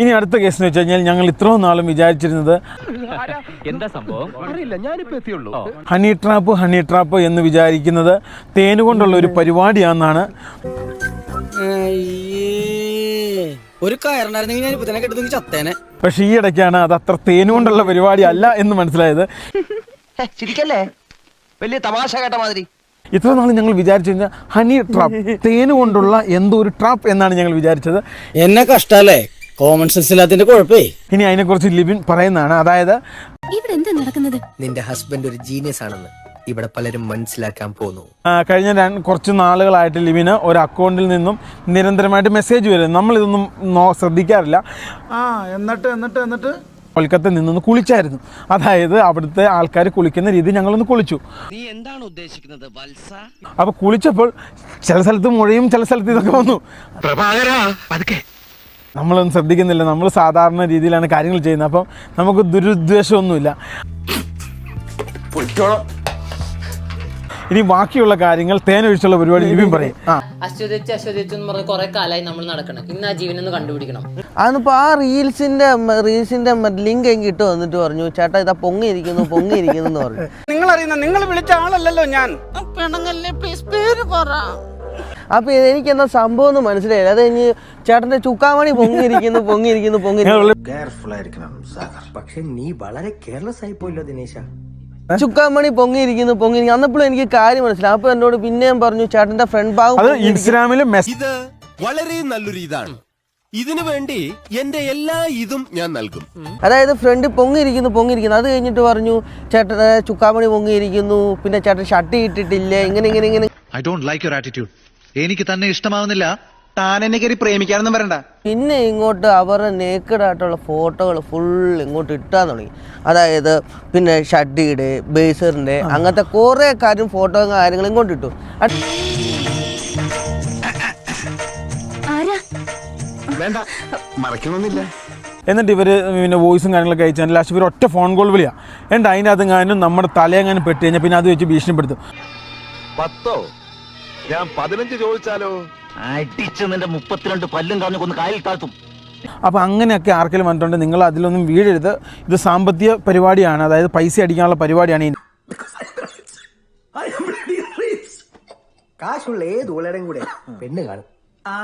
ഇനി അടുത്ത കേസ് എന്ന് വെച്ച് കഴിഞ്ഞാൽ ഞങ്ങൾ ഇത്രയും നാളും വിചാരിച്ചിരുന്നത് എന്താ സംഭവം? അറിയില്ല ഞാനിപ്പോ എത്തിയുള്ളൂ. ഹണി ട്രാപ്പ് ഹണി ട്രാപ്പ് എന്ന് വിചാരിക്കുന്നത് തേനുകൊണ്ടുള്ള ഒരു പരിപാടിയാണെന്നാണ്. ഒരു കയറുണ്ടായിരുന്നെങ്കിൽ ഞാൻ ഇപ്പൊ തന്നെ കെട്ടുന്നെങ്കിൽ ചത്തേനെ. പക്ഷെ ഈ ഇടയ്ക്കാണ് അത് അത്ര തേനുകൊണ്ടുള്ള പരിപാടി അല്ല എന്ന് മനസ്സിലായത്. ചിരിക്കല്ലേ? വലിയ തമാശ കേട്ട മാതിരി. ഇത്ര നാൾ ഞങ്ങൾ വിചാരിച്ചു കഴിഞ്ഞാൽ ഹണി ട്രാപ്പ് തേനുകൊണ്ടുള്ള എന്തോ ഒരു ട്രാപ്പ് എന്നാണ് ഞങ്ങൾ വിചാരിച്ചത്. എന്നെ കഷ്ടല്ലേ? Common sense ഇല്ലാത്തതിന്റെ കുഴപ്പേ. ഇനി അതിനെ കുറിച്ച് ലിബിൻ പറയുന്നതാണ്. അതായത് ഇവിടെ എന്താ നടക്കുന്നത്? നിന്റെ ഹസ്ബൻഡ് ഒരു ജീനിയസ് ആണെന്ന് ഇവിടെ പലരും മനസ്സിലാക്കാൻ പോകുന്നു. കഴിഞ്ഞ കുറച്ച് നാളുകളായിട്ട് ലിബിന് ഒരു അക്കൗണ്ടിൽ നിന്നും നിരന്തരമായിട്ട് മെസ്സേജ് വരും നമ്മൾ ഇതൊന്നും ശ്രദ്ധിക്കാറില്ല. ആ എന്നിട്ട് എന്നിട്ട് എന്നിട്ട് കൊൽക്കത്തയിൽ നിന്നൊന്ന് കുളിച്ചായിരുന്നു. അതായത് അവിടുത്തെ ആൾക്കാർ കുളിക്കുന്ന രീതി ഞങ്ങളൊന്ന് കുളിച്ചു. നീ എന്താണ് ഉദ്ദേശിക്കുന്നത് വത്സ? അപ്പോൾ കുളിച്ചപ്പോൾ ചില സ്ഥലത്ത് മുഴയും ചില സ്ഥലത്ത് ഇതൊക്കെ വന്നു. നമ്മളൊന്നും ശ്രദ്ധിക്കുന്നില്ല. നമ്മൾ സാധാരണ രീതിയിലാണ് കാര്യങ്ങൾ ചെയ്യുന്നത്. അപ്പം നമുക്ക് ദുരുദ്ദേശമൊന്നുമില്ല. ഇനി ബാക്കിയുള്ള കാര്യങ്ങൾ തേനൊഴിച്ചുള്ള പരിപാടി ഇനിയും പറയും. അശ്വതിച്ച് അശ്വതിച്ച് എന്ന് പറഞ്ഞ് കുറെ കാലമായി നമ്മൾ നടക്കണം. ഇന്ന് ആ ജീവനൊന്ന് കണ്ടുപിടിക്കണം. അതിപ്പോ ആ റീൽസിന്റെ റീൽസിന്റെ ലിങ്ക് എനിക്ക് ഇട്ട് വന്നിട്ട് പറഞ്ഞു ചേട്ടാ ഇതാ പൊങ്ങിയിരിക്കുന്നു പൊങ്ങിയിരിക്കുന്നു എന്ന് പറഞ്ഞു. നിങ്ങൾ അറിയുന്ന നിങ്ങൾ വിളിച്ച ആളല്ലല്ലോ ഞാൻ. അപ്പൊ എനിക്ക് എന്താ സംഭവം ഒന്നും മനസ്സിലായില്ല. അത് കഴിഞ്ഞ് ചേട്ടന്റെ ചുക്കാമണി പൊങ്ങിയിരിക്കുന്നു പൊങ്ങിയിരിക്കുന്നു പൊങ്ങിയിരിക്കുന്നു. പക്ഷെ നീ വളരെ കെയർലെസ് ആയി പോയല്ലോ ദിനേശ. ചുക്കാമണി പൊങ്ങിയിരിക്കുന്നു പൊങ്ങിയിരിക്കുന്നു. അന്നപ്പോഴും എനിക്ക് കാര്യം മനസ്സിലായി. അപ്പൊ എന്നോട് പിന്നെയും പറഞ്ഞു ചേട്ടന്റെ ഫ്രണ്ട് ഭാഗം അത് ഇൻസ്റ്റാഗ്രാമിൽ ഇത് വളരെ നല്ലൊരു ഇതാണ്. ഇതിനു വേണ്ടി എന്റെ എല്ലാ ഇതും ഞാൻ നൽകും. അതായത് ഫ്രണ്ട് പൊങ്ങിയിരിക്കുന്നു പൊങ്ങിയിരിക്കുന്നു. അത് കഴിഞ്ഞിട്ട് പറഞ്ഞു ചേട്ടൻ ചുക്കാമണി പൊങ്ങിയിരിക്കുന്നു. പിന്നെ ചേട്ടൻ ഷർട്ട് ഇട്ടിട്ടില്ലേ. ഇങ്ങനെ ഇങ്ങനെ ഇങ്ങനെ. I don't like your attitude എനിക്ക് തന്നെ ഇഷ്ടമാവുന്നില്ല. താൻ എന്നെ കയറി പ്രേമിക്കാനൊന്നും വരണ്ട. പിന്നെ ഇങ്ങോട്ട് അവരുടെ നേക്കഡ് ആയിട്ടുള്ള ഫോട്ടോകൾ ഫുൾ ഇങ്ങോട്ട് ഇട്ടാൻ തുടങ്ങി. അതായത് പിന്നെ ഷഡ്ഡിയുടെ ബേസറിന്റെ അങ്ങനത്തെ കുറെ കാര്യം ഫോട്ടോ കാര്യങ്ങളും ഇങ്ങോട്ട് ഇട്ടു. അത് ആരാ? വേണ്ട മറക്കണമെന്നില്ല എന്നിട്ട് ഇവർ പിന്നെ വോയിസും കാര്യങ്ങളൊക്കെ അയച്ചാൽ ലാസ്റ്റ് ഇവർ ഒറ്റ ഫോൺ കോൾ വിളിയാ. എന്നിട്ട് അതിന്റെ അകത്തെങ്ങാനും നമ്മുടെ തലയെങ്ങാനും പെട്ട് കഴിഞ്ഞാൽ പിന്നെ അത് വെച്ച് ഭീഷണിപ്പെടുത്തും. പത്തോ? ഞാൻ പതിനഞ്ച് ചോദിച്ചാലോ? അടിച്ച് നിന്റെ മുപ്പത്തിരണ്ട് പല്ലും കളഞ്ഞു കൊന്ന് കായൽ താഴ്ത്തും. അപ്പോൾ അങ്ങനെയൊക്കെ ആർക്കെങ്കിലും വന്നിട്ടുണ്ട് നിങ്ങൾ അതിലൊന്നും വീഴരുത്. ഇത് സാമ്പത്തിക പരിപാടിയാണ് അതായത് പൈസ അടിക്കാനുള്ള പരിപാടിയാണ് ഈ കാശുള്ള ഏത് ഉള്ളടം കൂടെ? പെണ്ണ് കാണും. ആ.